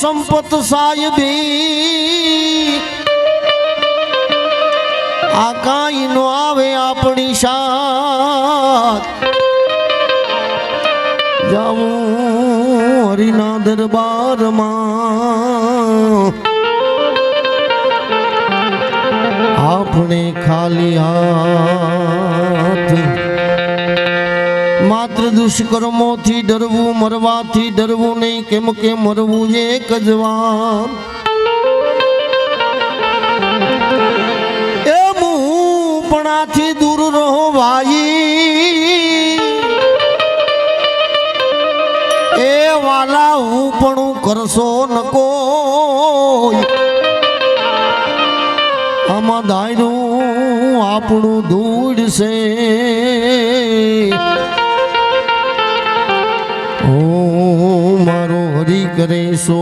સંપત સાહેબી આ કાંઈ નો આવે આપણી સાથ. જાવું હરિના દરબારમાં. આપણે ખાલી હાથ. માત્ર દુષ્કર્મોથી ડરવું, મરવાથી ડરવું નહીં, કેમ કે મરવું એક જ એ મુપણાથી દૂર રહો ભાઈ એ વાલા હું પણ કરશો નકો આમાં દાયરું આપણું દૂડ છે. ઓ મારો હરી કરે સો